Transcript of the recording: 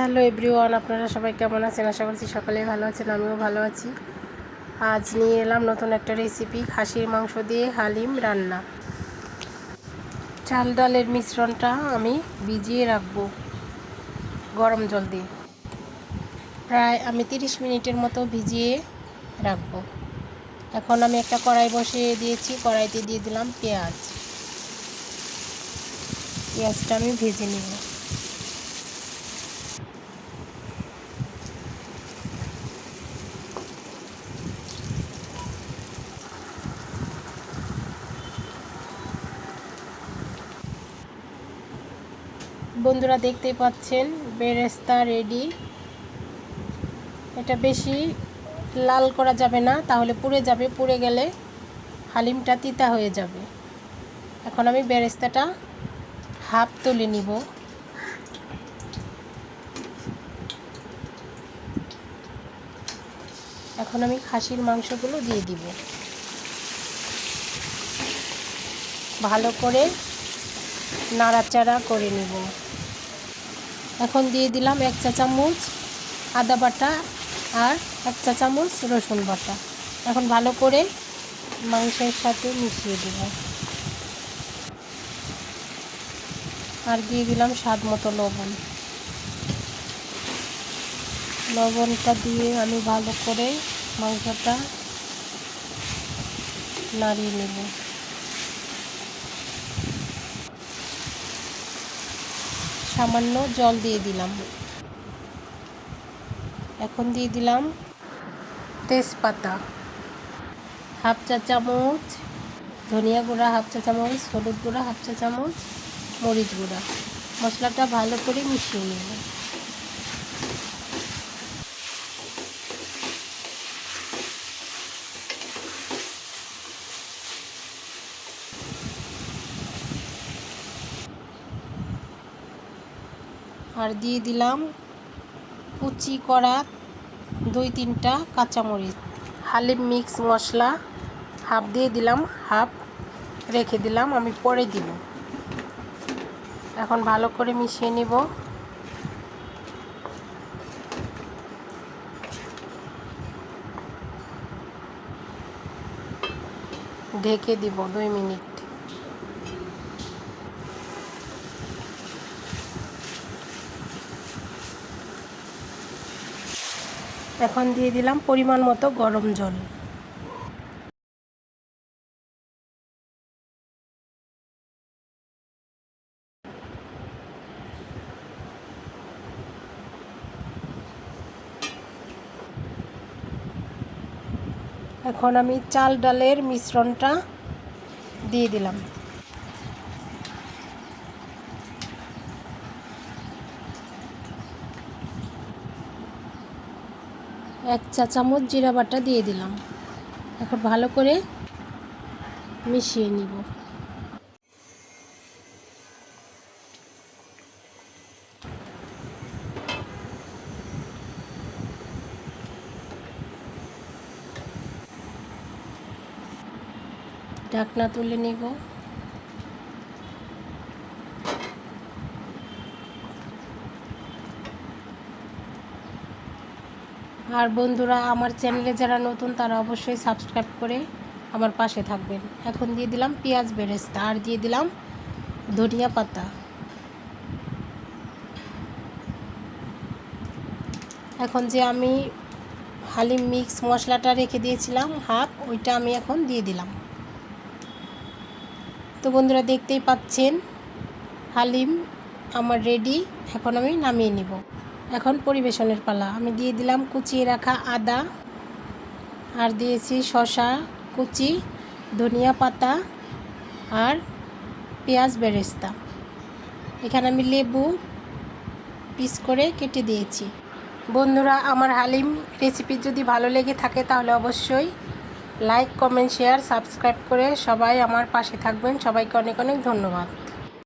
Hello everyone, আপনারা সবাই কেমন আছেন? আশা করছি সকালে ভালো আছেন, আমিও ভালো আছি। আজ নিয়ে এলাম নতুন একটা রেসিপি খাসির মাংস দিয়ে হালিম রান্না। চাল ডালের মিশ্রণটা আমি ভিজিয়ে রাখব গরম জল দিয়ে। প্রায় আমি তিরিশ মিনিটের মতো ভিজিয়ে রাখব। এখন আমি একটা কড়াই বসিয়ে দিয়েছি, কড়াইতে দিয়ে দিলাম পেঁয়াজ। পেঁয়াজটা আমি ভেজে নিব। বন্ধুরা দেখতেই পাচ্ছেন, বেরেস্তা রেডি এটা বেশি লাল করা যাবে না, তাহলে পুড়ে যাবে, পুড়ে গেলে হালিমটা তিতা হয়ে যাবে। এখন আমি বেরেস্তাটা হাফ তুলে নিব। এখন আমি খাসির মাংসগুলো দিয়ে দিব। ভালো করে নাড়াচাড়া করে নিব। এখন দিয়ে দিলাম এক চা চামচ আদা বাটা আর এক চা চামচ রসুন বাটা। এখন ভালো করে মাংসের সাথে মিশিয়ে দেব। আর দিয়ে দিলাম স্বাদ মতো লবণ। লবণটা দিয়ে আমি ভালো করে মাংসটা নাড়িয়ে নেব। সামান্য জল দিয়ে দিলাম। এখন দিয়ে দিলাম তেজপাতা। হাফ চা চামচ ধনিয়া গুঁড়া, হাফ চা চামচ হলুদ গুঁড়া, হাফ চা চামচ মরিচ গুঁড়া। মশলাটা ভালো করে মিশিয়ে নেব আর দিয়ে দিলাম কুচি করা দুই তিনটা কাঁচামরিচ। হালিম মিক্স মশলা হাফ দিয়ে দিলাম, হাফ রেখে দিলাম, আমি পরে দিব। এখন ভালো করে মিশিয়ে নিব। ঢেকে দিব দুই মিনিট। এখন দিয়ে দিলাম পরিমাণ মতো গরম জল। এখন আমি চাল ডালের মিশ্রণটা দিয়ে দিলাম। এক চা চামচ জিরা বাটা দিয়ে দিলাম। এখন ভালো করে মিশিয়ে নিব। ঢাকনা তুলে নিব। আর বন্ধুরা, আমার চ্যানেলে যারা নতুন, তারা অবশ্যই সাবস্ক্রাইব করে আমার পাশে থাকবেন। এখন দিয়ে দিলাম পেঁয়াজ বেরেস্তা আর দিয়ে দিলাম ধনিয়া পাতা। এখন যে আমি হালিম মিক্স মশলাটা রেখে দিয়েছিলাম হাফ, ওইটা আমি এখন দিয়ে দিলাম। তো বন্ধুরা, দেখতেই পাচ্ছেন, হালিম আমার রেডি এখন আমি নামিয়ে নিব। এখন পরিবেশনের পালা। আমি দিয়ে দিলাম কুচিয়ে রাখা আদা আর দিয়েছি শশা কুচি, ধনিয়া পাতা আর পেঁয়াজ বেরেস্তা। এখানে আমি লেবু পিস করে কেটে দিয়েছি। বন্ধুরা, আমার হালিম রেসিপি যদি ভালো লেগে থাকে তাহলে অবশ্যই লাইক, কমেন্ট, শেয়ার, সাবস্ক্রাইব করে সবাই আমার পাশে থাকবেন। সবাইকে অনেক অনেক ধন্যবাদ।